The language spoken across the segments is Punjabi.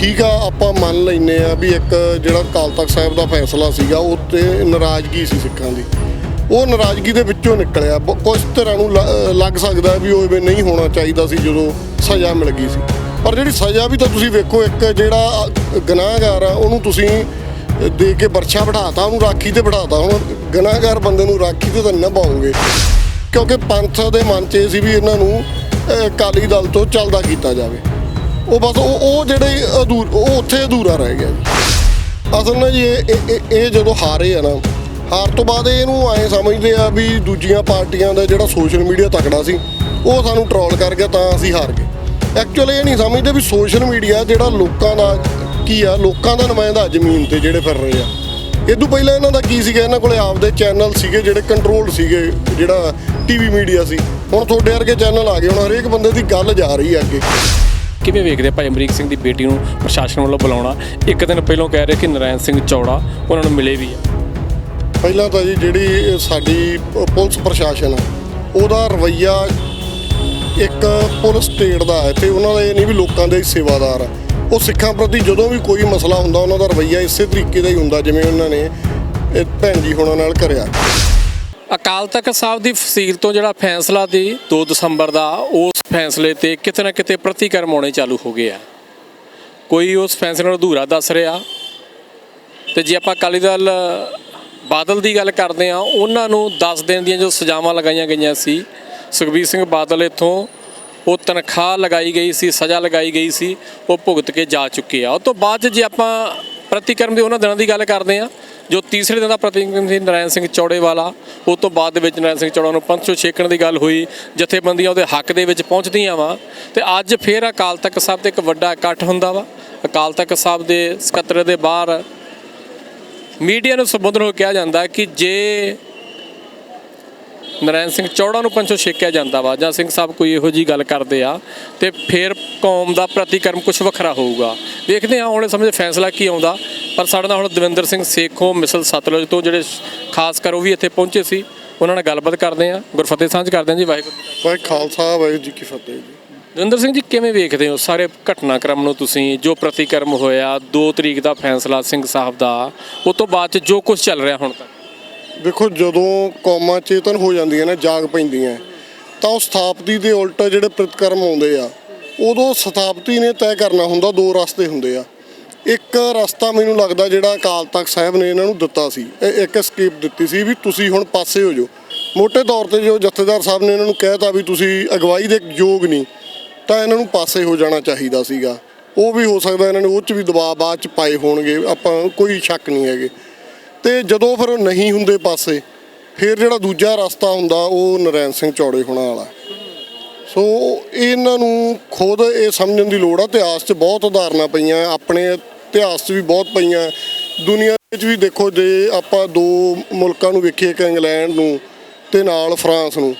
ਠੀਕ ਆ ਆਪਾਂ ਮੰਨ ਲੈਨੇ ਆ ਵੀ ਇੱਕ ਜਿਹੜਾ ਅਕਾਲ ਤਖਤ ਸਾਹਿਬ ਦਾ ਫੈਸਲਾ ਸੀਗਾ ਉਹ ਤੇ ਨਾਰਾਜ਼ਗੀ ਸੀ ਸਿੱਖਾਂ ਦੀ। ਉਹ ਨਾਰਾਜ਼ਗੀ ਦੇ ਵਿੱਚੋਂ ਨਿਕਲਿਆ। ਬ- ਕੁਝ ਤਰ੍ਹਾਂ ਨੂੰ ਲ- ਲੱਗ ਸਕਦਾ ਵੀ ਉਹ ਇਵੇਂ ਨਹੀਂ ਹੋਣਾ ਚਾਹੀਦਾ ਸੀ ਜਦੋਂ ਸਜ਼ਾ ਮਿਲ ਗਈ ਸੀ। ਪਰ ਜਿਹੜੀ ਸਜ਼ਾ ਵੀ ਤਾਂ ਤੁਸੀਂ ਵੇਖੋ ਇੱਕ ਜਿਹੜਾ ਗੁਨਾਹਗਾਰ ਆ ਉਹਨੂੰ ਤੁਸੀਂ ਦੇ ਕੇ ਵਰਛਾ ਬਿਠਾਤਾ ਉਹਨੂੰ ਰਾਖੀ ਤੇ ਬਿਠਾਤਾ। ਹੁਣ ਗੁਨਾਹਗਾਰ ਬੰਦੇ ਨੂੰ ਰਾਖੀ ਤੇ ਤਾਂ ਨਹੀਂ ਨਾ ਪਾਉਂਗੇ। ਕਿਉਂਕਿ ਪੰਥ ਦੇ ਮਨ 'ਚ ਇਹ ਸੀ ਵੀ ਇਹਨਾਂ ਨੂੰ ਅਹ, ਅਕਾਲੀ ਦਲ ਤੋਂ ਚੱਲਦਾ ਕੀਤਾ ਜਾਵੇ। ਉਹ ਬਸ ਉਹ ਉਹ ਜਿਹੜੇ ਅਧੂਰ ਉਹ ਉੱਥੇ ਅਧੂਰਾ ਰਹਿ ਗਿਆ ਜੀ। ਅਸਲ ਨਾਲ ਜੀ, ਇਹ- ਇਹ ਜਦੋਂ ਹਾਰੇ ਆ ਨਾ, ਹਾਰ ਤੋਂ ਬਾਅਦ ਇਹਨੂੰ ਐਂ ਸਮਝਦੇ ਆ ਵੀ ਦੂਜੀਆਂ ਪਾਰਟੀਆਂ ਦਾ ਜਿਹੜਾ ਸੋਸ਼ਲ ਮੀਡੀਆ ਤਕੜਾ ਸੀ, ਉਹ ਸਾਨੂੰ ਟਰੋਲ ਕਰ ਗਿਆ ਤਾਂ ਅਸੀਂ ਹਾਰ ਗਏ। ਐਕਚੁਅਲੀ ਇਹ ਨਹੀਂ ਸਮਝਦੇ ਵੀ ਸੋਸ਼ਲ ਮੀਡੀਆ ਜਿਹੜਾ ਲੋਕਾਂ ਦਾ ਕੀ ਆ, ਲੋਕਾਂ ਦਾ ਨੁਮਾਇੰਦਾ ਜ਼ਮੀਨ ਤੇ ਜਿਹੜੇ ਫਿਰ ਰਹੇ ਆ। ਇਦੋਂ ਪਹਿਲਾਂ ਇਹਨਾਂ ਦਾ ਕੀ ਸੀਗਾ? ਇਹਨਾਂ ਕੋਲੇ ਆਪਦੇ ਚੈਨਲ ਸੀਗੇ ਜਿਹੜੇ ਕੰਟਰੋਲ ਸੀਗੇ, ਜਿਹੜਾ ਟੀਵੀ ਮੀਡੀਆ ਸੀ। ਹੁਣ ਤੁਹਾਡੇ ਵਰਗੇ ਚੈਨਲ ਆ ਗਏ, ਹੁਣ ਹਰੇਕ ਬੰਦੇ ਦੀ ਗੱਲ ਜਾ ਰਹੀ ਹੈ ਅੱਗੇ। ਕਿਵੇਂ ਵੇਖਦੇ ਆ ਭਾਈ ਅਮਰੀਕ ਸਿੰਘ ਦੀ ਬੇਟੀ ਨੂੰ ਪ੍ਰਸ਼ਾਸਨ ਵੱਲੋਂ ਬੁਲਾਉਣਾ? ਇੱਕ ਦਿਨ ਪਹਿਲਾਂ ਕਹਿ ਰਹੇ ਕਿ ਨਰਾਇਣ ਸਿੰਘ ਚੌੜਾ ਉਹਨਾਂ ਨੂੰ ਮਿਲੇ ਵੀ ਆ। ਪਹਿਲਾਂ ਤਾਂ ਜੀ ਜਿਹੜੀ ਸਾਡੀ ਪੁਲਿਸ ਪ੍ਰਸ਼ਾਸਨ ਆ, ਉਹਦਾ ਰਵਈਆ ਇੱਕ ਪੁਲਿਸ ਸਟੇਟ ਦਾ ਹੈ ਤੇ ਉਹਨਾਂ ਦਾ ਇਹ ਨਹੀਂ ਵੀ ਲੋਕਾਂ ਦੇ ਸੇਵਾਦਾਰ ਆ। ਉਹ ਸਿੱਖਾਂ ਪ੍ਰਤੀ ਜਦੋਂ ਵੀ ਕੋਈ ਮਸਲਾ ਹੁੰਦਾ, ਉਹਨਾਂ ਦਾ ਰਵਈਆ ਇਸੇ ਤਰੀਕੇ ਦਾ ਹੀ ਹੁੰਦਾ ਜਿਵੇਂ ਉਹਨਾਂ ਨੇ ਭੈਣ ਜੀ ਹੋਣਾ ਨਾਲ ਕਰਿਆ। ਅਕਾਲ ਤਖਤ ਸਾਹਿਬ ਦੀ ਫਸੀਲ ਤੋਂ ਜਿਹੜਾ ਫੈਸਲਾ ਦੀ 2 ਦਸੰਬਰ ਦਾ ਉਸ ਫੈਸਲੇ ਤੇ ਕਿਤੇ ਨਾ ਕਿਤੇ ਪ੍ਰਤੀਕਰਮ ਆਉਣੇ ਚਾਲੂ ਹੋ ਗਏ ਆ। ਕੋਈ ਉਸ ਫੈਸਲੇ ਨੂੰ ਅਧੂਰਾ ਦੱਸ ਰਿਹਾ। ਤੇ ਜੇ ਆਪਾਂ ਅਕਾਲੀ ਦਲ, ਬਾਦਲ ਦੀ ਗੱਲ ਕਰਦੇ ਆ ਉਹਨਾਂ ਨੂੰ 10 ਦਿਨ ਦੀਆਂ ਜੋ ਸਜ਼ਾਵਾਂ ਲਗਾਈਆਂ ਗਈਆਂ ਸੀ, ਸੁਖਬੀਰ ਸਿੰਘ ਬਾਦਲ ਇੱਥੋਂ ਉਹ ਤਨਖਾਹ ਲਗਾਈ ਗਈ ਸੀ, ਸਜ਼ਾ ਲਗਾਈ ਗਈ ਸੀ, ਉਹ ਭੁਗਤ ਕੇ ਜਾ ਚੁੱਕੇ ਆ। ਉਹ ਤੋਂ ਬਾਅਦ 'ਚ ਜੇ ਆਪਾਂ ਪ੍ਰਤੀਕਰਮ ਦੇ ਉਹਨਾਂ ਦਿਨਾਂ ਦੀ ਗੱਲ ਕਰਦੇ ਆ ਜੋ ਤੀਸਰੇ ਦਿਨ ਦਾ ਪ੍ਰਤੀਨਿਧ ਸੀ ਨਰਾਇਣ ਸਿੰਘ ਚੌੜੇ ਵਾਲਾ, ਉਹ ਤੋਂ ਬਾਅਦ ਦੇ ਵਿੱਚ ਨਰਾਇਣ ਸਿੰਘ ਚੌੜਾ ਨੂੰ ਪੰਥ ਚੋਂ ਛੇਕਣ ਦੀ ਗੱਲ ਹੋਈ, ਜਥੇਬੰਦੀਆਂ ਉਹਦੇ ਹੱਕ ਦੇ ਵਿੱਚ ਪਹੁੰਚਦੀਆਂ ਵਾ, ਤੇ ਅੱਜ ਫੇਰ ਅਕਾਲ ਤਖਤ ਸਾਹਿਬ ਤੇ ਇੱਕ ਵੱਡਾ ਇਕੱਠ ਹੁੰਦਾ ਵਾ। ਅਕਾਲ ਤਖਤ ਸਾਹਿਬ ਦੇ ਸਕੱਤਰ ਦੇ ਬਾਹਰ ਮੀਡੀਆ ਨੂੰ ਸੰਬੋਧਨ ਹੋ ਕਿਹਾ ਜਾਂਦਾ ਕਿ ਜੇ ਨਰਾਇਣ ਸਿੰਘ ਚੌੜਾ ਨੂੰ ਪੰਚੋ ਛੇਕਿਆ ਜਾਂਦਾ ਵਾ ਜਾਂ ਸਿੰਘ ਸਾਹਿਬ ਕੋਈ ਇਹੋ ਜੀ ਗੱਲ ਕਰਦੇ ਆ ਤੇ ਫਿਰ ਕੌਮ ਦਾ ਪ੍ਰਤੀਕਰਮ ਕੁਝ ਵੱਖਰਾ ਹੋਊਗਾ। ਵੇਖਦੇ ਹਾਂ ਆਉਣੇ ਸਮੇਂ 'ਚ ਫੈਸਲਾ ਕੀ ਆਉਂਦਾ ਪਰ ਸਾਡੇ ਨਾਲ ਹੁਣ ਦਵਿੰਦਰ ਸਿੰਘ ਸੇਖੋਂ ਮਿਸਲ ਸਤਲੁਜ ਤੋਂ ਜਿਹੜੇ ਖਾਸ ਕਰ ਉਹ ਵੀ ਇੱਥੇ ਪਹੁੰਚੇ ਸੀ ਉਹਨਾਂ ਨਾਲ ਗੱਲਬਾਤ ਕਰਦੇ ਆ ਗੁਰਫਤਿਹ ਸਾਂਝ ਕਰਦੇ ਆ ਜੀ ਵਾਹਿਗੁਰੂ ਭਾਈ ਖਾਲਸਾ ਵਾਹਿਗੁਰੂ ਜੀ ਕੀ ਫਤਿਹ ਜੀ। ਦਵਿੰਦਰ ਸਿੰਘ ਜੀ ਕਿਵੇਂ ਵੇਖਦੇ ਹੋ ਸਾਰੇ ਘਟਨਾਕ੍ਰਮ ਨੂੰ ਤੁਸੀਂ ਜੋ ਪ੍ਰਤੀਕਰਮ ਹੋਇਆ 2 ਤਰੀਕ ਦਾ ਫੈਸਲਾ ਸਿੰਘ ਸਾਹਿਬ ਦਾ ਉਸ ਤੋਂ ਬਾਅਦ ਚ ਜੋ ਕੁਝ ਚੱਲ ਰਿਹਾ ਹੁਣ ਤੱਕ? ਦੇਖੋ, ਜਦੋਂ ਕੌਮਾਂ ਚੇਤਨ ਹੋ ਜਾਂਦੀਆਂ ਨੇ, ਜਾਗ ਪੈਂਦੀਆਂ ਤਾਂ ਉਹ ਸਥਾਪਤੀ ਦੇ ਉਲਟ ਜਿਹੜੇ ਪ੍ਰਤੀਕਰਮ ਆਉਂਦੇ ਆ, ਉਦੋਂ ਸਥਾਪਤੀ ਨੇ ਤੈਅ ਕਰਨਾ ਹੁੰਦਾ, ਦੋ ਰਸਤੇ ਹੁੰਦੇ ਆ। ਇੱਕ ਰਸਤਾ ਮੈਨੂੰ ਲੱਗਦਾ ਜਿਹੜਾ ਅਕਾਲ ਤਖਤ ਸਾਹਿਬ ਨੇ ਇਹਨਾਂ ਨੂੰ ਦਿੱਤਾ ਸੀ, ਇਹ ਇੱਕ ਸਕੀਪ ਦਿੱਤੀ ਸੀ ਵੀ ਤੁਸੀਂ ਹੁਣ ਪਾਸੇ ਹੋ ਜਾਓ। ਮੋٹے ਤੌਰ ਤੇ ਜੋ ਜਥੇਦਾਰ ਸਾਹਿਬ ਨੇ ਇਹਨਾਂ ਨੂੰ ਕਹਿਤਾ ਵੀ ਤੁਸੀਂ ਅਗਵਾਈ ਦੇ ਯੋਗ ਨਹੀਂ, ਤਾਂ ਇਹਨਾਂ ਨੂੰ ਪਾਸੇ ਹੋ ਜਾਣਾ ਚਾਹੀਦਾ ਸੀਗਾ। ਉਹ ਵੀ ਹੋ ਸਕਦਾ ਇਹਨਾਂ ਨੇ ਉਹ 'ਚ ਵੀ ਦਬਾਅ ਬਾਅਦ 'ਚ ਪਾਏ ਹੋਣਗੇ, ਆਪਾਂ ਕੋਈ ਸ਼ੱਕ ਨਹੀਂ ਹੈਗੇ। ਤੇ ਜਦੋਂ ਫਿਰ ਉਹ ਨਹੀਂ ਹੁੰਦੇ ਪਾਸੇ, ਫਿਰ ਜਿਹੜਾ ਦੂਜਾ ਰਸਤਾ ਹੁੰਦਾ, ਉਹ ਨਰੈਣ ਸਿੰਘ ਚੌੜੇ ਹੋਣਾ ਵਾਲਾ। ਸੋ ਇਹਨਾਂ ਨੂੰ ਖੁਦ ਇਹ ਸਮਝਣ ਦੀ ਲੋੜ ਆ, ਇਤਿਹਾਸ 'ਚ ਬਹੁਤ ਉਦਾਹਰਨਾਂ ਪਈਆਂ, ਆਪਣੇ ਇਤਿਹਾਸ 'ਚ ਵੀ ਬਹੁਤ ਪਈਆਂ। ਦੁਨੀਆ ਵਿੱਚ ਵੀ ਦੇਖੋ, ਜੇ ਆਪਾਂ ਦੋ ਮੁਲਕਾਂ ਨੂੰ ਵੇਖੀਏ ਕਿ ਇੰਗਲੈਂਡ ਨੂੰ ਤੇ ਨਾਲ ਫਰਾਂਸ ਨੂੰ,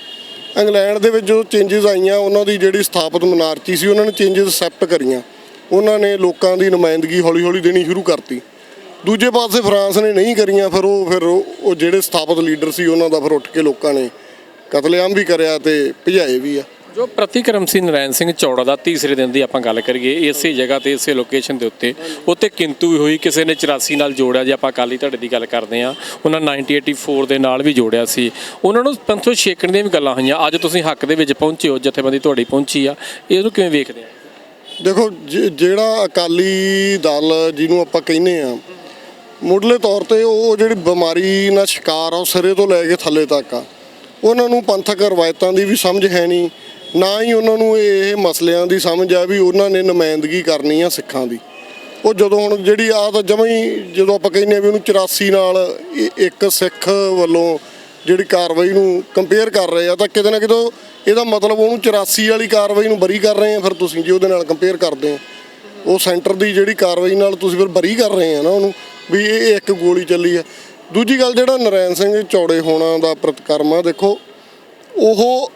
ਇੰਗਲੈਂਡ ਦੇ ਵਿੱਚ ਜੋ ਚੇਂਜਸ ਆਈਆਂ, ਉਹਨਾਂ ਦੀ ਜਿਹੜੀ ਸਥਾਪਿਤ ਮਨਾਰਚੀ ਸੀ, ਉਹਨਾਂ ਨੇ ਚੇਂਜਸ ਅਸੈਪਟ ਕਰੀਆਂ। ਉਹਨਾਂ ਨੇ ਲੋਕਾਂ ਦੀ ਨੁਮਾਇੰਦਗੀ ਹੌਲੀ-ਹੌਲੀ ਦੇਣੀ ਸ਼ੁਰੂ ਕਰਤੀ। ਦੂਜੇ ਪਾਸੇ ਫਰਾਂਸ ਨੇ ਨਹੀਂ ਕਰੀਆਂ ਫਿਰ ਉਹ ਫਿਰ ਉਹ ਜਿਹੜੇ ਸਥਾਪਿਤ ਲੀਡਰ ਸੀ ਉਹਨਾਂ ਦਾ ਫਿਰ ਉੱਠ ਕੇ ਲੋਕਾਂ ਨੇ ਕਤਲੇਆਮ ਵੀ ਕਰਿਆ ਤੇ ਭਜਾਏ ਵੀ ਆ। ਜੋ ਪ੍ਰਤੀਕਰਮ ਸੀ ਨਰਾਇਣ ਸਿੰਘ ਚੌੜਾ ਦਾ ਤੀਸਰੇ ਦਿਨ ਦੀ ਆਪਾਂ ਗੱਲ ਕਰੀਏ ਇਸੇ ਜਗ੍ਹਾ ਤੇ ਇਸੇ ਲੋਕੇਸ਼ਨ ਦੇ ਉੱਤੇ ਉੱਤੇ ਕਿੰਤੂ ਵੀ ਹੋਈ ਕਿਸੇ ਨੇ 84 ਨਾਲ ਜੋੜਿਆ ਜੇ ਆਪਾਂ ਅਕਾਲੀ ਧੜੇ ਦੀ ਗੱਲ ਕਰਦੇ ਆ ਉਹਨਾਂ 1984 ਦੇ ਨਾਲ ਵੀ ਜੋੜਿਆ ਸੀ। ਉਹਨਾਂ ਨੂੰ ਪੰਥੋਂ ਛੇਕਣ ਦੀਆਂ ਵੀ ਗੱਲਾਂ ਹੋਈਆਂ। ਅੱਜ ਤੁਸੀਂ ਹੱਕ ਦੇ ਵਿੱਚ ਪਹੁੰਚੇ ਹੋ ਜਥੇਬੰਦੀ ਤੁਹਾਡੀ ਪਹੁੰਚੀ ਆ। ਇਹਨੂੰ ਕਿਵੇਂ ਵੇਖਦੇ ਆ? ਦੇਖੋ ਜਿਹੜਾ ਅਕਾਲੀ ਦਲ ਜਿਹਨੂੰ ਆਪਾਂ ਕਹਿੰਦੇ ਆ ਮੁੱਢਲੇ ਤੌਰ ਤੇ ਉਹ ਜਿਹੜੀ ਬਿਮਾਰੀ ਨਾਲ ਸ਼ਿਕਾਰ ਆ, ਉਹ ਸਿਰੇ ਤੋਂ ਲੈ ਕੇ ਥੱਲੇ ਤੱਕ ਆ। ਉਹਨਾਂ ਨੂੰ ਪੰਥਕ ਰਵਾਇਤਾਂ ਦੀ ਵੀ ਸਮਝ ਹੈ ਨਹੀਂ, ਨਾ ਹੀ ਉਹਨਾਂ ਨੂੰ ਇਹ ਮਸਲਿਆਂ ਦੀ ਸਮਝ ਆ ਵੀ ਉਹਨਾਂ ਨੇ ਨੁਮਾਇੰਦਗੀ ਕਰਨੀ ਆ ਸਿੱਖਾਂ ਦੀ। ਉਹ ਜਦੋਂ ਹੁਣ ਜਿਹੜੀ ਆ ਤਾਂ ਜਮਾਂ ਹੀ ਜਦੋਂ ਆਪਾਂ ਕਹਿੰਦੇ ਆ ਵੀ ਉਹਨੂੰ 84 ਨਾਲ ਇੱਕ ਸਿੱਖ ਵੱਲੋਂ ਜਿਹੜੀ ਕਾਰਵਾਈ ਨੂੰ ਕੰਪੇਅਰ ਕਰ ਰਹੇ ਆ, ਤਾਂ ਕਿਤੇ ਨਾ ਕਿਤੇ ਇਹਦਾ ਮਤਲਬ ਉਹਨੂੰ 84 ਵਾਲੀ ਕਾਰਵਾਈ ਨੂੰ ਬਰੀ ਕਰ ਰਹੇ ਆ, ਫਿਰ ਤੁਸੀਂ ਜੇ ਉਹਦੇ ਨਾਲ ਕੰਪੇਅਰ ਕਰਦੇ ਆ। ਉਹ ਸੈਂਟਰ ਦੀ ਜਿਹੜੀ ਕਾਰਵਾਈ ਨਾਲ ਤੁਸੀਂ ਫਿਰ ਬਰੀ ਕਰ ਰਹੇ ਆ ਨਾ ਉਹਨੂੰ ਵੀ ਇਹ ਇੱਕ ਗੋਲੀ ਚੱਲੀ ਹੈ। ਦੂਜੀ ਗੱਲ ਜਿਹੜਾ ਨਰੈਣ ਸਿੰਘ ਚੌੜੇ ਹੋਣਾ ਦਾ ਪ੍ਰਤਕਰਮ ਆ, ਦੇਖੋ, ਉਹ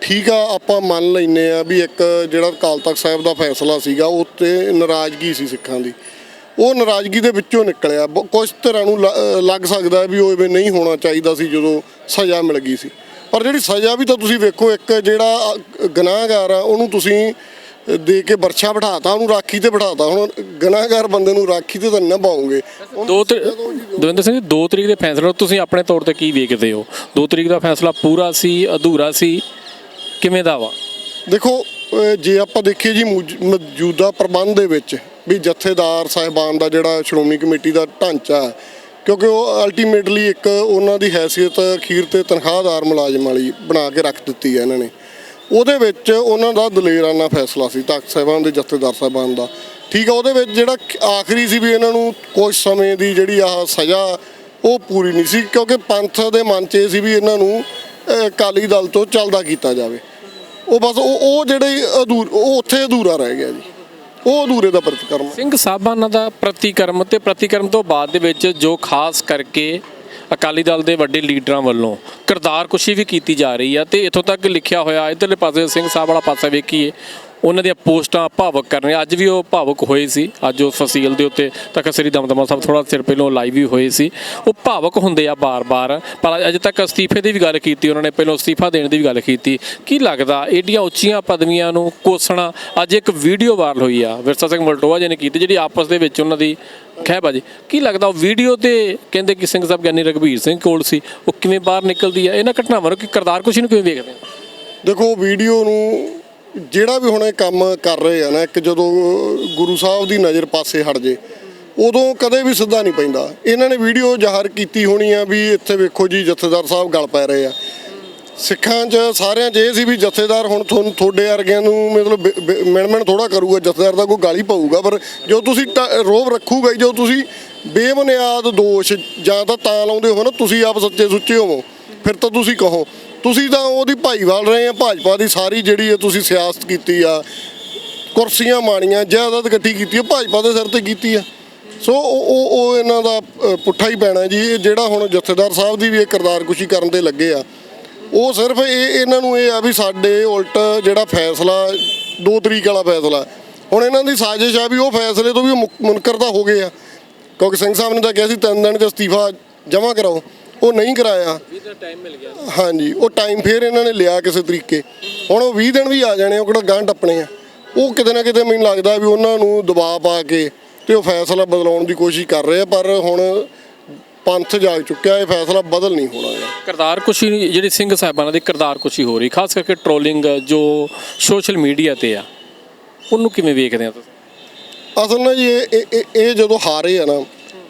ਠੀਕ ਆ, ਆਪਾਂ ਮੰਨ ਲੈਨੇ ਆ ਵੀ ਇੱਕ ਜਿਹੜਾ ਅਕਾਲ ਤਖਤ ਸਾਹਿਬ ਦਾ ਫੈਸਲਾ ਸੀਗਾ, ਉਹ ਤੇ ਨਾਰਾਜ਼ਗੀ ਸੀ ਸਿੱਖਾਂ ਦੀ। ਉਹ ਨਾਰਾਜ਼ਗੀ ਦੇ ਵਿੱਚੋਂ ਨਿਕਲਿਆ। ਬ- ਕੁਝ ਤਰ੍ਹਾਂ ਨੂੰ ਲ- ਲੱਗ ਸਕਦਾ ਵੀ ਉਹ ਇਵੇਂ ਨਹੀਂ ਹੋਣਾ ਚਾਹੀਦਾ ਸੀ ਜਦੋਂ ਸਜ਼ਾ ਮਿਲ ਗਈ ਸੀ। ਪਰ ਜਿਹੜੀ ਸਜ਼ਾ ਵੀ ਤਾਂ ਤੁਸੀਂ ਵੇਖੋ, ਇੱਕ ਜਿਹੜਾ ਗੁਨਾਹਗਾਰ ਆ, ਉਹਨੂੰ ਤੁਸੀਂ ਦੇ ਕੇ ਵਰਛਾ ਬਿਠਾਤਾ ਉਹਨੂੰ ਰਾਖੀ ਤੇ ਬਿਠਾਤਾ। ਹੁਣ ਗੁਨਾਹਗਾਰ ਬੰਦੇ ਨੂੰ ਰਾਖੀ ਤੇ ਤਾਂ ਨਾ ਪਾਉਂਗੇ। ਦੋ ਦਵਿੰਦਰ ਸਿੰਘ ਜੀ 2 ਤਰੀਕ ਦੇ ਫੈਸਲੇ ਤੁਸੀਂ ਆਪਣੇ ਤੌਰ ਤੇ ਕੀ ਵੇਖਦੇ ਹੋ? 2 ਤਰੀਕ ਦਾ ਫੈਸਲਾ ਪੂਰਾ ਸੀ ਅਧੂਰਾ ਸੀ? ਕਿਵੇਂ ਦਾ ਵਾ? ਦੇਖੋ ਜੇ ਆਪਾਂ ਦੇਖੀਏ ਜੀ ਮੌਜ- ਮੌਜੂਦਾ ਪ੍ਰਬੰਧ ਦੇ ਵਿੱਚ ਵੀ ਜਥੇਦਾਰ ਸਾਹਿਬਾਨ ਦਾ ਜਿਹੜਾ ਸ਼੍ਰੋਮਣੀ ਕਮੇਟੀ ਦਾ ਢਾਂਚਾ ਹੈ, ਕਿਉਂਕਿ ਉਹ ਅਲਟੀਮੇਟਲੀ ਇੱਕ ਉਹਨਾਂ ਦੀ ਹੈਸੀਅਤ ਅਖੀਰ ਤੇ ਤਨਖਾਹਦਾਰ ਮੁਲਾਜ਼ਮ ਵਾਲੀ ਬਣਾ ਕੇ ਰੱਖ ਦਿੱਤੀ ਹੈ ਇਹਨਾਂ ਨੇ। ਉਹਦੇ ਵਿੱਚ ਉਹਨਾਂ ਦਾ ਦਲੇਰਾਨਾ ਫੈਸਲਾ ਸੀ ਤਖਤ ਸਾਹਿਬਾਨ ਦੇ, ਜਥੇਦਾਰ ਸਾਹਿਬਾਨ ਦਾ। ਠੀਕ ਆ, ਉਹਦੇ ਵਿੱਚ ਜਿਹੜਾ ਆਖਰੀ ਸੀ ਵੀ ਇਹਨਾਂ ਨੂੰ ਕੁਝ ਸਮੇਂ ਦੀ ਜਿਹੜੀ ਆਹ ਸਜ਼ਾ ਉਹ ਪੂਰੀ ਨਹੀਂ ਸੀ, ਕਿਉਂਕਿ ਪੰਥ ਦੇ ਮਨ 'ਚ ਇਹ ਸੀ ਵੀ ਇਹਨਾਂ ਨੂੰ ਅਕਾਲੀ ਦਲ ਤੋਂ ਚੱਲਦਾ ਕੀਤਾ ਜਾਵੇ। ਉਹ ਬਸ ਉਹ ਉਹ ਜਿਹੜੇ ਅਧੂਰ, ਉਹ ਉੱਥੇ ਅਧੂਰਾ ਰਹਿ ਗਿਆ ਜੀ। ਉਹ ਅਧੂਰੇ ਦਾ ਪ੍ਰਤੀਕਰਮ ਸਿੰਘ ਸਾਹਿਬਾਨਾਂ ਦਾ ਪ੍ਰਤੀਕਰਮ ਤੇ ਪ੍ਰਤੀਕਰਮ ਤੋਂ ਬਾਅਦ ਦੇ ਵਿੱਚ ਜੋ ਖਾਸ ਕਰਕੇ ਅਕਾਲੀ ਦਲ ਦੇ ਵੱਡੇ ਲੀਡਰਾਂ ਵੱਲੋਂ ਕਿਰਦਾਰ ਕੁਸ਼ੀ ਵੀ ਕੀਤੀ ਜਾ ਰਹੀ ਆ ਤੇ ਇਥੋਂ ਤੱਕ ਲਿਖਿਆ ਹੋਇਆ ਇਧਰਲੇ ਪਾਸੇ ਸਿੰਘ ਸਾਹਿਬ ਵਾਲਾ ਪਾਸਾ ਵੇਖੀਏ ਉਹਨਾਂ ਦੀਆਂ ਪੋਸਟਾਂ ਭਾਵਕ ਕਰ ਰਹੀਆਂ ਅੱਜ ਵੀ ਉਹ ਭਾਵਕ ਹੋਏ ਸੀ। ਅੱਜ ਉਹ ਫਸੀਲ ਦੇ ਉੱਤੇ ਤੱਕ ਸ੍ਰੀ ਦਮਦਮਾ ਸਾਹਿਬ ਥੋੜਾ ਚਿਰ ਪਹਿਲੋਂ ਲਾਈਵ ਵੀ ਹੋਏ ਸੀ। ਉਹ ਭਾਵਕ ਹੁੰਦੇ ਆ ਬਾਰ-ਬਾਰ। ਪਰ ਅਜੇ ਤੱਕ ਅਸਤੀਫੇ ਦੀ ਵੀ ਗੱਲ ਕੀਤੀ, ਉਹਨਾਂ ਨੇ ਪਹਿਲਾਂ ਅਸਤੀਫਾ ਦੇਣ ਦੀ ਵੀ ਗੱਲ ਕੀਤੀ। ਕੀ ਲੱਗਦਾ, ਏਡੀਆਂ ਉੱਚੀਆਂ ਪਦਵੀਆਂ ਨੂੰ ਕੋਸਣਾ ਅੱਜ ਇੱਕ ਵੀਡੀਓ ਵਾਇਰਲ ਹੋਈ ਆ, ਵਿਰਸਾ ਸਿੰਘ ਮਲਟੋਆ ਜੀ ਨੇ ਕੀਤੀ, ਜਿਹੜੀ ਆਪਸ ਦੇ ਵਿੱਚ ਉਹਨਾਂ ਦੀ ਖਹਿਬਾਜੀ ਕੀ ਲੱਗਦਾ, ਉਹ ਵੀਡੀਓ ਤੇ ਕਹਿੰਦੇ ਕਿ ਸਿੰਘ ਸਾਹਿਬ ਗਿਆਨੀ ਰਘਬੀਰ ਸਿੰਘ ਕੋਲ ਸੀ, ਉਹ ਕਿਵੇਂ ਬਾਹਰ ਨਿਕਲਦੀ ਆ? ਇਹਨਾਂ ਘਟਨਾਵਾਂ ਨੂੰ ਕਿ ਕਰਤਾਰ ਕੁਸ਼ੀ ਨੂੰ ਕਿਵੇਂ ਵੇਖਦੇ ਆ? ਦੇਖੋ ਵੀਡੀਓ ਨੂੰ ਜਿਹੜਾ ਵੀ ਹੁਣ ਇਹ ਕੰਮ ਕਰ ਰਹੇ ਆ ਨਾ ਇੱਕ ਜਦੋਂ ਗੁਰੂ ਸਾਹਿਬ ਦੀ ਨਜ਼ਰ ਪਾਸੇ ਹਟ ਜੇ ਉਦੋਂ ਕਦੇ ਵੀ ਸਿੱਧਾ ਨਹੀਂ ਪੈਂਦਾ। ਇਹਨਾਂ ਨੇ ਵੀਡੀਓ ਜ਼ਾਹਰ ਕੀਤੀ ਹੋਣੀ ਆ ਵੀ ਇੱਥੇ ਵੇਖੋ ਜੀ ਜਥੇਦਾਰ ਸਾਹਿਬ ਗੱਲ ਪੈ ਰਹੇ ਆ। ਸਿੱਖਾਂ 'ਚ ਸਾਰਿਆਂ 'ਚ ਇਹ ਸੀ ਵੀ ਜਥੇਦਾਰ ਹੁਣ ਤੁਹਾਨੂੰ ਤੁਹਾਡੇ ਵਰਗਿਆਂ ਨੂੰ ਮਤਲਬ ਮਿਣਮਿਣ ਥੋੜਾ ਕਰੂਗਾ ਜਥੇਦਾਰ ਦਾ ਕੋਈ ਗਾਲੀ ਪਾਊਗਾ ਪਰ ਜੋ ਤੁਸੀਂ ਟ- ਰੋਬ ਰੱਖੂਗਾ ਹੀ, ਜੋ ਤੁਸੀਂ ਬੇਬੁਨਿਆਦ ਦੋਸ਼ ਜਾਂ ਤਾਂ ਤਾਂ ਲਾਉਂਦੇ ਹੋ ਨਾ ਤੁਸੀਂ ਆਪ ਸੱਚੇ ਸੁੱਚੇ ਹੋਵੋ ਫਿਰ ਤਾਂ ਤੁਸੀਂ ਕਹੋ। ਤੁਸੀਂ ਤਾਂ ਉਹਦੀ ਭਾਈਵਾਲ ਰਹੇ ਆ, ਭਾਜਪਾ ਦੀ ਸਾਰੀ ਜਿਹੜੀ ਹੈ ਤੁਸੀਂ ਸਿਆਸਤ ਕੀਤੀ ਆ, ਕੁਰਸੀਆਂ ਮਾਣੀਆਂ ਜਾਇਦਾਦ ਇਕੱਠੀ ਕੀਤੀ ਆ, ਭਾਜਪਾ ਦੇ ਸਿਰ ਤੇ ਕੀਤੀ ਆ। ਸੋ ਉਹ ਉਹ ਇਹਨਾਂ ਦਾ ਪੁੱਠਾ ਹੀ ਪੈਣਾ ਜੀ। ਇਹ ਜਿਹੜਾ ਹੁਣ ਜਥੇਦਾਰ ਸਾਹਿਬ ਦੀ ਵੀ ਇਹ ਕਿਰਦਾਰਕੁਸ਼ੀ ਕਰਨ ਦੇ ਲੱਗੇ ਆ, ਉਹ ਸਿਰਫ ਇਹ ਇਹਨਾਂ ਨੂੰ ਇਹ ਆ ਵੀ ਸਾਡੇ ਉਲਟ ਜਿਹੜਾ ਫੈਸਲਾ 2 ਤਰੀਕ ਵਾਲਾ ਫੈਸਲਾ, ਹੁਣ ਇਹਨਾਂ ਦੀ ਸਾਜ਼ਿਸ਼ ਆ ਵੀ ਉਹ ਫੈਸਲੇ ਤੋਂ ਵੀ ਮੁਕ- ਮੁਨਕਰ ਤਾਂ ਹੋ ਗਏ ਆ। ਕਿਉਂਕਿ ਸਿੰਘ ਸਾਹਿਬ ਨੇ ਤਾਂ ਕਿਹਾ ਸੀ, ਤਿੰਨ ਦਿਨ 'ਚ ਅਸਤੀਫਾ ਜਮ੍ਹਾਂ ਕਰਾਓ। ਉਹ ਨਹੀਂ ਕਰਾਇਆ। ਟਾਈਮ ਮਿਲ ਗਿਆ। ਹਾਂਜੀ ਉਹ ਟਾਈਮ ਫੇਰ ਇਹਨਾਂ ਨੇ ਲਿਆ ਕਿਸੇ ਤਰੀਕੇ। ਹੁਣ ਉਹ 20 ਦਿਨ ਵੀ ਆ ਜਾਣੇ ਉਹ ਕਿਹੜਾ ਗਾਂ ਟੱਪਣੇ ਆ। ਉਹ ਕਿਤੇ ਨਾ ਕਿਤੇ ਮੈਨੂੰ ਲੱਗਦਾ ਵੀ ਉਹਨਾਂ ਨੂੰ ਦਬਾਅ ਪਾ ਕੇ ਤੇ ਉਹ ਫੈਸਲਾ ਬਦਲਾਉਣ ਦੀ ਕੋਸ਼ਿਸ਼ ਕਰ ਰਹੇ ਆ ਪਰ ਹੁਣ ਪੰਥ ਜਾਗ ਚੁੱਕਿਆ ਇਹ ਫੈਸਲਾ ਬਦਲ ਨਹੀਂ ਹੋਣਾ ਗਾ। ਕਰਤਾਰ ਕੁਸ਼ੀ ਜਿਹੜੀ ਸਿੰਘ ਸਾਹਿਬਾਨਾਂ ਦੀ ਕਰਤਾਰ ਕੁਸ਼ੀ ਹੋ ਰਹੀ ਖਾਸ ਕਰਕੇ ਟ੍ਰੋਲਿੰਗ ਜੋ ਸੋਸ਼ਲ ਮੀਡੀਆ ਤੇ ਆ ਉਹਨੂੰ ਕਿਵੇਂ ਵੇਖਦੇ ਆ ਤੁਸੀਂ? ਅਸਲ ਨਾਲ ਇਹ- ਇਹ ਜਦੋਂ ਹਾਰੇ ਆ ਨਾ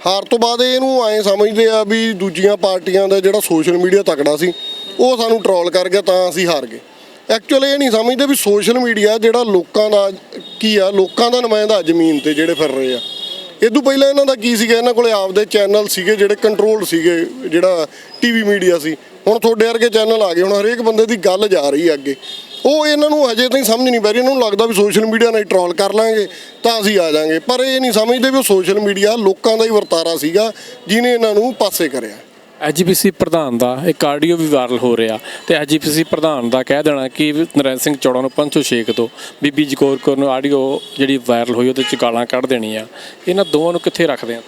ਹਾਰ ਤੋਂ ਬਾਅਦ ਇਹਨੂੰ ਐਂ ਸਮਝਦੇ ਆ ਵੀ ਦੂਜੀਆਂ ਪਾਰਟੀਆਂ ਦਾ ਜਿਹੜਾ ਸੋਸ਼ਲ ਮੀਡੀਆ ਤਕੜਾ ਸੀ, ਉਹ ਸਾਨੂੰ ਟਰੋਲ ਕਰ ਗਿਆ ਤਾਂ ਅਸੀਂ ਹਾਰ ਗਏ। ਐਕਚੁਅਲੀ ਇਹ ਨਹੀਂ ਸਮਝਦੇ ਵੀ ਸੋਸ਼ਲ ਮੀਡੀਆ ਜਿਹੜਾ ਲੋਕਾਂ ਦਾ, ਕੀ ਆ, ਲੋਕਾਂ ਦਾ ਨੁਮਾਇੰਦਾ ਜ਼ਮੀਨ ਤੇ ਜਿਹੜੇ ਫਿਰ ਰਹੇ ਆ। ਇਦੋਂ ਪਹਿਲਾਂ ਇਹਨਾਂ ਦਾ ਕੀ ਸੀਗਾ, ਇਹਨਾਂ ਕੋਲੇ ਆਪਦੇ ਚੈਨਲ ਸੀਗੇ ਜਿਹੜੇ ਕੰਟਰੋਲ ਸੀਗੇ, ਜਿਹੜਾ ਟੀਵੀ ਮੀਡੀਆ ਸੀ। ਹੁਣ ਤੁਹਾਡੇ ਵਰਗੇ ਚੈਨਲ ਆ ਗਏ, ਹੁਣ ਹਰੇਕ ਬੰਦੇ ਦੀ ਗੱਲ ਜਾ ਰਹੀ ਹੈ ਅੱਗੇ। ਉਹ ਇਹਨਾਂ ਨੂੰ ਹਜੇ ਤਾਈਂ ਸਮਝ ਨਹੀਂ ਪੈ ਰਹੀ ਇਹਨਾਂ ਨੂੰ ਲੱਗਦਾ ਵੀ ਸੋਸ਼ਲ ਮੀਡੀਆ ਨਾਲ ਟਰੋਲ ਕਰ ਲਾਂਗੇ ਤਾਂ ਅਸੀਂ ਆ ਜਾਾਂਗੇ। ਪਰ ਇਹ ਨਹੀਂ ਸਮਝਦੇ ਵੀ ਉਹ ਸੋਸ਼ਲ ਮੀਡੀਆ ਲੋਕਾਂ ਦਾ ਹੀ ਵਰਤਾਰਾ ਸੀਗਾ ਜਿਹਨੇ ਇਹਨਾਂ ਨੂੰ ਪਾਸੇ ਕਰਿਆ। ਐਜੀਪੀਸੀ ਪ੍ਰਧਾਨ ਦਾ ਇੱਕ ਆਡੀਓ ਵੀ ਵਾਇਰਲ ਹੋ ਰਿਹਾ। ਤੇ ਐਜੀਪੀਸੀ ਪ੍ਰਧਾਨ ਦਾ ਕਹਿ ਦੇਣਾ ਕਿ ਨਰੈਣ ਸਿੰਘ ਚੌੜਾ ਨੂੰ ਪੰਚੋ ਛੇਕ ਤੋਂ ਬੀਬੀ ਜਗੌਰ ਕੌਰ ਨੂੰ ਆਡੀਓ ਜਿਹੜੀ ਵਾਇਰਲ ਹੋਈ ਉਹਦੇ ਚ ਗਾਲਾਂ ਕੱਢ ਦੇਣੀਆਂ। ਇਹਨਾਂ ਦੋਵਾਂ ਨੂੰ ਕਿੱਥੇ ਰੱਖਦੇ ਆ?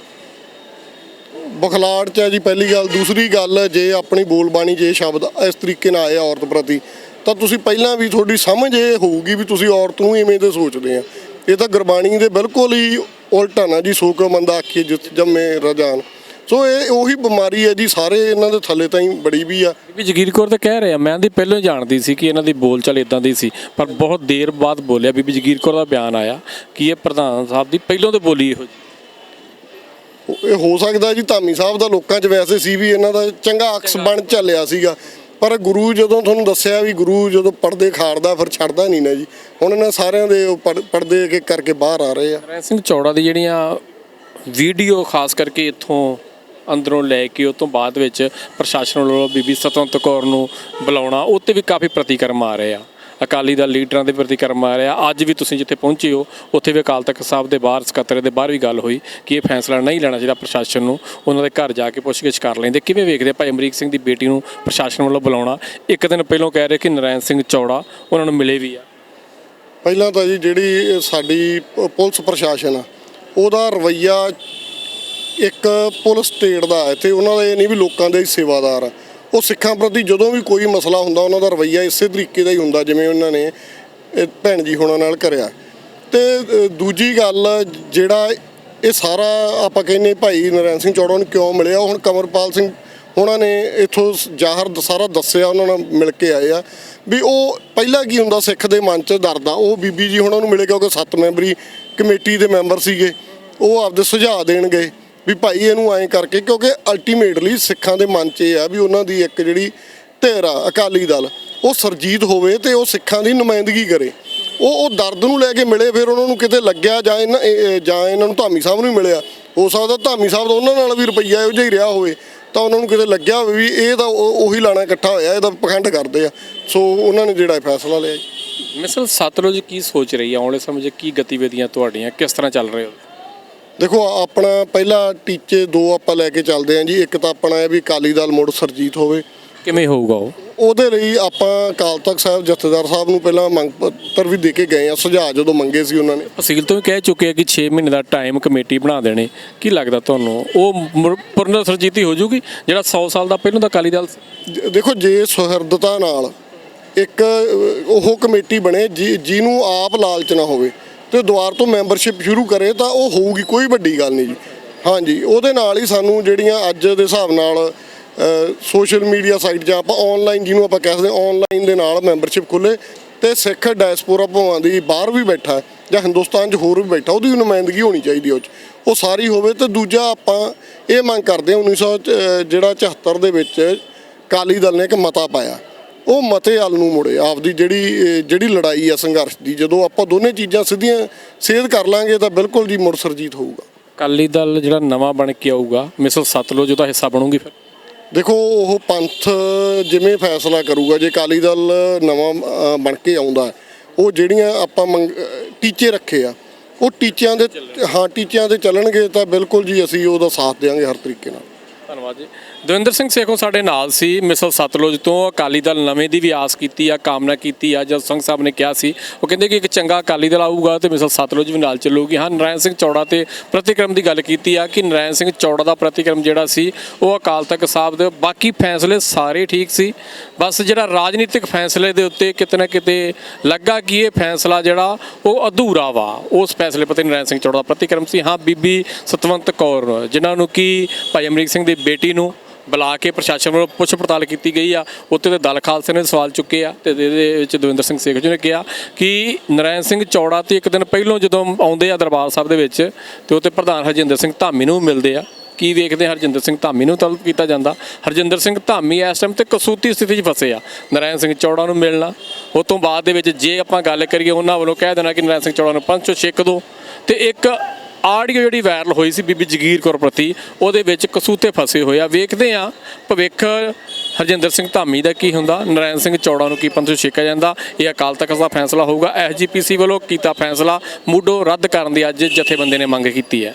ਬਖਲਾੜ ਚ ਹੈ ਜੀ ਪਹਿਲੀ ਗੱਲ। ਦੂਸਰੀ ਗੱਲ ਜੇ ਆਪਣੀ ਬੋਲਬਾਣੀ ਜੇ ਸ਼ਬਦ ਇਸ ਤਰੀਕੇ ਨਾਲ ਆਏ ਔਰਤ ਪ੍ਰਤੀ ਤਾਂ ਤੁਸੀਂ ਪਹਿਲਾਂ ਵੀ ਤੁਹਾਡੀ ਸਮਝ ਇਹ ਹੋਊਗੀ ਵੀ ਤੁਸੀਂ ਔਰਤ ਨੂੰ ਇਵੇਂ ਦੇ ਸੋਚਦੇ ਆ। ਇਹ ਤਾਂ ਗੁਰਬਾਣੀ ਦੇ ਬਿਲਕੁਲ ਹੀ ਉਲਟਾ ਨਾ ਜੀ ਸੋ ਕਿਉ ਮੰਦਾ ਆਖੀਏ ਜਿਤ ਜੰਮੇ ਰਜਾਨ। ਸੋ ਇਹ ਉਹੀ ਬਿਮਾਰੀ ਹੈ ਜੀ ਸਾਰੇ ਇਹਨਾਂ ਦੇ ਥੱਲੇ ਤਾਂ ਹੀ ਬੜੀ ਵੀ ਆ। ਬੀਬੀ ਜਗੀਰ ਕੌਰ ਤਾਂ ਕਹਿ ਰਿਹਾ ਮੈਂ ਦੀ ਪਹਿਲਾਂ ਜਾਣਦੀ ਸੀ ਕਿ ਇਹਨਾਂ ਦੀ ਬੋਲਚਾਲ ਇਦਾਂ ਦੀ ਸੀ ਪਰ ਬਹੁਤ ਦੇਰ ਬਾਅਦ ਬੋਲਿਆ ਬੀਬੀ ਜਗੀਰ ਕੌਰ ਦਾ ਬਿਆਨ ਆਇਆ ਕਿ ਇਹ ਪ੍ਰਧਾਨ ਸਾਹਿਬ ਦੀ ਪਹਿਲਾਂ ਤੋਂ ਬੋਲੀ ਇਹੋ ਇਹ ਹੋ ਸਕਦਾ ਜੀ ਧਾਮੀ ਸਾਹਿਬ ਦਾ ਲੋਕਾਂ 'ਚ ਵੈਸੇ ਸੀ ਵੀ ਇਹਨਾਂ ਦਾ ਚੰਗਾ ਅਕਸ ਬਣ ਚੱਲਿਆ ਸੀਗਾ। ਪਰ ਗੁਰੂ ਜਦੋਂ ਤੁਹਾਨੂੰ ਦੱਸਿਆ ਵੀ ਗੁਰੂ ਜਦੋਂ ਪਰਦੇ ਖਾੜਦਾ, ਫਿਰ ਛੱਡਦਾ ਨਹੀਂ ਨਾ ਜੀ। ਹੁਣ ਇਹਨਾਂ ਸਾਰਿਆਂ ਦੇ ਉਹ ਪੜ- ਪਰਦੇ ਇੱਕ ਕਰਕੇ ਬਾਹਰ ਆ ਰਹੇ ਆ। ਨਰੈਣ ਸਿੰਘ ਚੌੜਾ ਦੀ ਜਿਹੜੀਆਂ ਵੀਡੀਓ, ਖਾਸ ਕਰਕੇ ਇੱਥੋਂ ਅੰਦਰੋਂ ਲੈ ਕੇ ਉਹ ਤੋਂ ਬਾਅਦ ਵਿੱਚ ਪ੍ਰਸ਼ਾਸਨ ਵੱਲੋਂ ਬੀਬੀ ਸਤਵੰਤ ਕੌਰ ਨੂੰ ਬੁਲਾਉਣਾ, ਉਹ 'ਤੇ ਵੀ ਕਾਫੀ ਪ੍ਰਤੀਕਰਮ ਆ ਰਹੇ ਆ। ਅਕਾਲੀ ਦਲ ਲੀਡਰਾਂ ਦੇ ਪ੍ਰਤੀਕਰਮ ਆ ਰਿਹਾ ਅੱਜ ਵੀ ਤੁਸੀਂ ਜਿੱਥੇ ਪਹੁੰਚੇ ਹੋ, ਉੱਥੇ ਵੀ ਅਕਾਲ ਤਖਤ ਸਾਹਿਬ ਦੇ ਬਾਹਰ ਸਕੱਤਰ ਦੇ ਬਾਹਰ ਵੀ ਗੱਲ ਹੋਈ ਕਿ ਇਹ ਫੈਸਲਾ ਨਹੀਂ ਲੈਣਾ ਚਾਹੀਦਾ ਪ੍ਰਸ਼ਾਸਨ ਨੂੰ। ਉਹਨਾਂ ਦੇ ਘਰ ਜਾ ਕੇ ਪੁੱਛਗਿੱਛ ਕਰ ਲੈਂਦੇ। ਕਿਵੇਂ ਵੇਖਦੇ ਆ ਭਾਈ ਅਮਰੀਕ ਸਿੰਘ ਦੀ ਬੇਟੀ ਨੂੰ ਪ੍ਰਸ਼ਾਸਨ ਵੱਲੋਂ ਬੁਲਾਉਣਾ? ਇੱਕ ਦਿਨ ਪਹਿਲਾਂ ਕਹਿ ਰਹੇ ਕਿ ਨਰਾਇਣ ਸਿੰਘ ਚੌੜਾ, ਉਹਨਾਂ ਨੂੰ ਮਿਲੇ ਵੀ ਆ। ਪਹਿਲਾਂ ਤਾਂ ਜੀ ਜਿਹੜੀ ਸਾਡੀ ਪੁਲਿਸ ਪ੍ਰਸ਼ਾਸਨ ਆ, ਉਹਦਾ ਰਵਈਆ ਇੱਕ ਪੁਲਿਸ ਸਟੇਟ ਦਾ ਹੈ। ਤੇ ਉਹਨਾਂ ਦਾ ਇਹ ਨਹੀਂ ਵੀ ਲੋਕਾਂ ਦੇ ਹੀ ਸੇਵਾਦਾਰ ਆ। ਉਹ ਸਿੱਖਾਂ ਪ੍ਰਤੀ ਜਦੋਂ ਵੀ ਕੋਈ ਮਸਲਾ ਹੁੰਦਾ, ਉਹਨਾਂ ਦਾ ਰਵਈਆ ਇਸੇ ਤਰੀਕੇ ਦਾ ਹੀ ਹੁੰਦਾ ਜਿਵੇਂ ਉਹਨਾਂ ਨੇ ਭੈਣ ਜੀ ਹੋਣਾ ਨਾਲ ਕਰਿਆ। ਤੇ ਦੂਜੀ ਗੱਲ ਜਿਹੜਾ ਇਹ ਸਾਰਾ ਆਪਾਂ ਕਹਿੰਨੇ ਭਾਈ ਨਰੈਣ ਸਿੰਘ ਚੌੜਾ ਨੂੰ ਕਿਉਂ ਮਿਲਿਆ ਹੁਣ ਕਮਰਪਾਲ ਸਿੰਘ ਉਹਨਾਂ ਨੇ ਇਥੋਂ ਜ਼ਾਹਰ ਸਾਰਾ ਦੱਸਿਆ, ਉਹਨਾਂ ਨਾਲ ਮਿਲ ਕੇ ਆਏ ਆ ਵੀ ਉਹ ਪਹਿਲਾਂ ਕੀ ਹੁੰਦਾ, ਸਿੱਖ ਦੇ ਮਨ 'ਚ ਦਰਦਾ ਉਹ ਬੀਬੀ ਜੀ ਉਹਨਾਂ ਨੂੰ ਮਿਲੇ ਕਿਉਂਕਿ ਸੱਤ ਮੈਂਬਰੀ ਕਮੇਟੀ ਦੇ ਮੈਂਬਰ ਸੀਗੇ, ਉਹ ਆਪਦੇ ਸੁਝਾਅ ਦੇਣਗੇ। ਵੀ ਭਾਈ ਇਹਨੂੰ ਐਂ ਕਰਕੇ, ਕਿਉਂਕਿ ਅਲਟੀਮੇਟਲੀ ਸਿੱਖਾਂ ਦੇ ਮਨ 'ਚ ਇਹ ਆ ਵੀ ਉਹਨਾਂ ਦੀ ਇੱਕ ਜਿਹੜੀ ਧਿਰ ਆ, ਅਕਾਲੀ ਦਲ, ਉਹ ਸਰਜੀਤ ਹੋਵੇ ਤੇ ਉਹ ਸਿੱਖਾਂ ਦੀ ਨੁਮਾਇੰਦਗੀ ਕਰੇ। ਉਹ ਉਹ ਦਰਦ ਨੂੰ ਲੈ ਕੇ ਮਿਲੇ, ਫਿਰ ਉਹਨਾਂ ਨੂੰ ਕਿਤੇ ਲੱਗਿਆ ਜਾਂ ਇਹਨਾਂ ਜਾਂ ਇਹਨਾਂ ਨੂੰ ਧਾਮੀ ਸਾਹਿਬ ਨੂੰ ਮਿਲਿਆ। ਹੋ ਸਕਦਾ ਧਾਮੀ ਸਾਹਿਬ ਦਾ ਉਹਨਾਂ ਨਾਲ ਵੀ ਰੁਪਈਆ ਇਹੋ ਜਿਹਾ ਹੀ ਰਿਹਾ ਹੋਵੇ, ਤਾਂ ਉਹਨਾਂ ਨੂੰ ਕਿਤੇ ਲੱਗਿਆ ਹੋਵੇ ਵੀ ਇਹ ਤਾਂ ਉਹ- ਉਹੀ ਲਾਣਾ ਇਕੱਠਾ ਹੋਇਆ ਇਹਦਾ ਪਖੰਡ ਕਰਦੇ ਆ। ਸੋ ਉਹਨਾਂ ਨੇ ਜਿਹੜਾ ਇਹ ਫੈਸਲਾ ਲਿਆ ਜੀ। ਮਿਸਲ, ਸਤਲੁਜ ਕੀ ਸੋਚ ਰਹੀ ਹੈ ਆਉਣ ਵਾਲੇ ਸਮੇਂ 'ਚ ਕੀ ਗਤੀਵਿਧੀਆਂ ਤੁਹਾਡੀਆਂ? ਕਿਸ ਤਰ੍ਹਾਂ ਚੱਲ ਰਹੇ ਹੋ? ਦੇਖੋ ਆਪਣਾ ਪਹਿਲਾ ਟੀਚੇ ਦੋ ਆਪਾਂ ਲੈ ਕੇ ਚੱਲਦੇ ਆਂ ਜੀ। ਇੱਕ ਤਾਂ ਆਪਣਾ ਇਹ ਵੀ ਅਕਾਲੀ ਦਲ ਮੁੜ ਸਰਜੀਤ ਹੋਵੇ। ਕਿਵੇਂ ਹੋਊਗਾ ਉਹ? ਉਹਦੇ ਲਈ ਆਪਾਂ ਅਕਾਲ ਤਖਤ ਸਾਹਿਬ ਜਥੇਦਾਰ ਸਾਹਿਬ ਨੂੰ ਪਹਿਲਾਂ ਮੰਗ ਪੱਤਰ ਵੀ ਦੇ ਕੇ ਗਏ ਆ ਸੁਝਾਅ ਜਦੋਂ ਮੰਗੇ ਸੀ ਉਹਨਾਂ ਨੇ। ਫਸੀਲ ਤੋਂ ਵੀ ਕਹਿ ਚੁੱਕੇ ਆ ਕਿ 6 ਮਹੀਨੇ ਦਾ ਟਾਈਮ ਕਮੇਟੀ ਬਣਾ ਦੇਣੇ। ਕੀ ਲੱਗਦਾ ਤੁਹਾਨੂੰ? ਉਹ ਪੁਨਰ ਸਰਜੀਤੀ ਹੋ ਜੂਗੀ ਜਿਹੜਾ 100 ਸਾਲ ਦਾ ਪਹਿਲਾਂ ਦਾ ਅਕਾਲੀ ਦਲ ਦੇਖੋ ਜੇ ਸੁਹਿਰਦਤਾ ਨਾਲ ਇੱਕ ਉਹ ਕਮੇਟੀ ਬਣੇ ਜਿ- ਜਿਹਨੂੰ ਆਪ ਲਾਲਚ ਨਾ ਹੋਵੇ। ਤੇ ਦੁਆਰ ਤੋਂ ਮੈਂਬਰਸ਼ਿਪ ਸ਼ੁਰੂ ਕਰੇ ਤਾਂ ਉਹ ਹੋਊਗੀ ਕੋਈ ਵੱਡੀ ਗੱਲ ਨਹੀਂ ਜੀ। ਹਾਂਜੀ ਉਹਦੇ ਨਾਲ ਹੀ ਸਾਨੂੰ ਜਿਹੜੀਆਂ ਅੱਜ ਦੇ ਹਿਸਾਬ ਨਾਲ ਸੋਸ਼ਲ ਮੀਡੀਆ ਸਾਈਟ ਜਾਂ ਆਪਾਂ ਆਨਲਾਈਨ ਜਿਹਨੂੰ ਆਪਾਂ ਕਹਿ ਸਕਦੇ ਆਨਲਾਈਨ ਦੇ ਨਾਲ ਮੈਂਬਰਸ਼ਿਪ ਖੁੱਲੇ ਤੇ ਸਿੱਖ ਡਾਇਸਪੋਰਾ ਭਾਵਾਂ ਦੀ ਬਾਹਰ ਵੀ ਬੈਠਾ ਜਾਂ ਹਿੰਦੁਸਤਾਨ 'ਚ ਹੋਰ ਵੀ ਬੈਠਾ ਉਹਦੀ ਵੀ ਨੁਮਾਇੰਦਗੀ ਹੋਣੀ ਚਾਹੀਦੀ ਉਹ 'ਚ। ਉਹ ਸਾਰੀ ਹੋਵੇ ਤੇ ਦੂਜਾ ਆਪਾਂ ਇਹ ਮੰਗ ਕਰਦੇ ਹਾਂ 1900 ਚ, ਜਿਹੜਾ 74 ਦੇ ਵਿੱਚ ਕਾਲੀ ਦਲ ਨੇ ਇੱਕ ਮਤਾ ਪਾਇਆ। ਉਹ ਮਤੇ ਵੱਲ ਨੂੰ ਮੁੜੇ ਆਪਦੀ ਜਿਹੜੀ ਜਿਹੜੀ ਲੜਾਈ ਆ ਸੰਘਰਸ਼ ਦੀ ਜਦੋਂ ਆਪਾਂ ਦੋਨੇ ਚੀਜ਼ਾਂ ਸਿੱਧੀਆਂ ਸੇਧ ਕਰ ਲਾਂਗੇ ਤਾਂ ਬਿਲਕੁਲ ਜੀ ਮੁੜ ਸਰਜੀਤ ਹੋਊਗਾ। ਅਕਾਲੀ ਦਲ ਜਿਹੜਾ ਨਵਾਂ ਬਣ ਕੇ ਆਊਗਾ ਮਿਸਲ ਸਤਲੁਜ ਉਹਦਾ ਹਿੱਸਾ ਬਣੂਗੀ ਫਿਰ। ਦੇਖੋ ਉਹ ਪੰਥ ਜਿਵੇਂ ਫੈਸਲਾ ਕਰੂਗਾ ਜੇ ਕਾਲੀ ਦਲ ਨਵਾਂ ਬਣ ਕੇ ਆਉਂਦਾ ਉਹ ਜਿਹੜੀਆਂ ਆਪਾਂ ਟੀਚੇ ਰੱਖੇ ਆ ਉਹ ਟੀਚਿਆਂ ਦੇ ਹਾਂ ਟੀਚਿਆਂ ਤੇ ਚੱਲਣਗੇ ਤਾਂ ਬਿਲਕੁਲ ਜੀ ਅਸੀਂ ਉਹਦਾ ਸਾਥ ਦੇਵਾਂਗੇ ਹਰ ਤਰੀਕੇ ਨਾਲ। ਧੰਨਵਾਦ ਜੀ। ਦਵਿੰਦਰ ਸਿੰਘ ਸੇਖੋਂ ਸਾਡੇ ਨਾਲ ਸੀ, ਮਿਸਲ ਸਤਲੁਜ ਤੋਂ। ਅਕਾਲੀ ਦਲ ਨਵੇਂ ਦੀ ਵੀ ਆਸ ਕੀਤੀ ਆ, ਕਾਮਨਾ ਕੀਤੀ ਆ। ਜਦ ਸੰਘ ਸਾਹਿਬ ਨੇ ਕਿਹਾ ਸੀ, ਉਹ ਕਹਿੰਦੇ ਕਿ ਇੱਕ ਚੰਗਾ ਅਕਾਲੀ ਦਲ ਆਊਗਾ ਤੇ ਮਿਸਲ ਸਤਲੁਜ ਵੀ ਨਾਲ ਚੱਲੂਗੀ। ਹਾਂ, ਨਰਾਇਣ ਸਿੰਘ ਚੌੜਾ ਤੇ ਪ੍ਰਤੀਕਰਮ ਦੀ ਗੱਲ ਕੀਤੀ ਆ ਕਿ ਨਰਾਇਣ ਸਿੰਘ ਚੌੜਾ ਦਾ ਪ੍ਰਤੀਕਰਮ ਜਿਹੜਾ ਸੀ, ਉਹ ਅਕਾਲ ਤਖਤ ਸਾਹਿਬ ਦੇ, ਬਾਕੀ ਫੈਸਲੇ ਸਾਰੇ ਠੀਕ ਸੀ। ਬਸ ਜਿਹੜਾ ਰਾਜਨੀਤਿਕ ਫੈਸਲੇ ਦੇ ਉੱਤੇ ਕਿਤੇ ਨਾ ਕਿਤੇ ਲੱਗਾ ਕਿ ਇਹ ਫੈਸਲਾ ਜਿਹੜਾ, ਉਹ ਅਧੂਰਾ ਵਾ। ਉਸ ਫੈਸਲੇ ਪਤੇ ਨਰਾਇਣ ਸਿੰਘ ਚੌੜਾ ਦਾ ਪ੍ਰਤੀਕਰਮ ਸੀ। ਹਾਂ, ਬੀਬੀ ਸਤਵੰਤ ਕੌਰ, ਜਿਨ੍ਹਾਂ ਨੂੰ ਕਿ, ਭਾਈ ਅਮਰੀਕ ਸਿੰਘ ਦੀ ਬੇਟੀ ਨੂੰ ਬੁਲਾ ਕੇ ਪ੍ਰਸ਼ਾਸਨ ਵੱਲੋਂ ਪੁੱਛ ਪੜਤਾਲ ਕੀਤੀ ਗਈ ਆ। ਉੱਤੇ ਤੇ ਦਲ ਖਾਲਸੇ ਨੇ ਸਵਾਲ ਚੁੱਕੇ ਆ ਤੇ ਇਹਦੇ ਵਿੱਚ ਦਵਿੰਦਰ ਸਿੰਘ ਸੇਖ ਜੀ ਨੇ ਕਿਹਾ ਕਿ ਨਰਾਇਣ ਸਿੰਘ ਚੌੜਾ ਤੇ ਇੱਕ ਦਿਨ ਪਹਿਲਾਂ ਜਦੋਂ ਆਉਂਦੇ ਆ ਦਰਬਾਰ ਸਾਹਿਬ ਦੇ ਵਿੱਚ ਤੇ ਉੱਤੇ ਪ੍ਰਧਾਨ ਹਰਜਿੰਦਰ ਸਿੰਘ ਧਾਮੀ ਨੂੰ ਮਿਲਦੇ ਆ। ਕੀ ਵੇਖਦੇ ਹਰਜਿੰਦਰ ਸਿੰਘ ਧਾਮੀ ਨੂੰ ਤਲਬ ਕੀਤਾ ਜਾਂਦਾ? ਹਰਜਿੰਦਰ ਸਿੰਘ ਧਾਮੀ ਇਸ ਟਾਈਮ ਤੇ ਕਸੂਤੀ ਸਥਿਤੀ 'ਚ ਫਸੇ ਆ। ਨਰਾਇਣ ਸਿੰਘ ਚੌੜਾ ਨੂੰ ਮਿਲਣਾ। ਉਸ ਤੋਂ ਬਾਅਦ ਦੇ ਵਿੱਚ ਜੇ ਆਪਾਂ ਗੱਲ ਕਰੀਏ ਉਹਨਾਂ ਵੱਲੋਂ ਕਹਿ ਦੇਣਾ ਕਿ ਨਰਾਇਣ ਸਿੰਘ ਚੌੜਾ ਨੂੰ ਪੰਜ ਚੋਂ ਛਿੱਕ ਦੋ। ਤੇ ਇੱਕ ਆਡੀਓ ਜਿਹੜੀ ਵਾਇਰਲ ਹੋਈ ਸੀ ਬੀਬੀ ਜਗੀਰ ਕੌਰ ਪ੍ਰਤੀ, ਉਹਦੇ ਵਿੱਚ ਕਸੂਤੇ ਫਸੇ ਹੋਏ ਆ। ਵੇਖਦੇ ਆ ਭਵਿੱਖ ਹਰਜਿੰਦਰ ਸਿੰਘ ਧਾਮੀ ਦਾ ਕੀ ਹੁੰਦਾ, ਨਰਾਇਣ ਸਿੰਘ ਚੌੜਾ ਨੂੰ ਕੀ ਪੰਥ ਛੇਕਿਆ ਜਾਂਦਾ, ਇਹ ਅਕਾਲ ਤਖਤ ਦਾ ਫੈਸਲਾ ਹੋਊਗਾ। ਐਸਜੀਪੀਸੀ ਵੱਲੋਂ ਕੀਤਾ ਫੈਸਲਾ ਮੂਡੋ ਰੱਦ ਕਰਨ ਦੀ ਅੱਜ ਜਥੇਬੰਦੀ ਨੇ ਮੰਗ ਕੀਤੀ ਹੈ।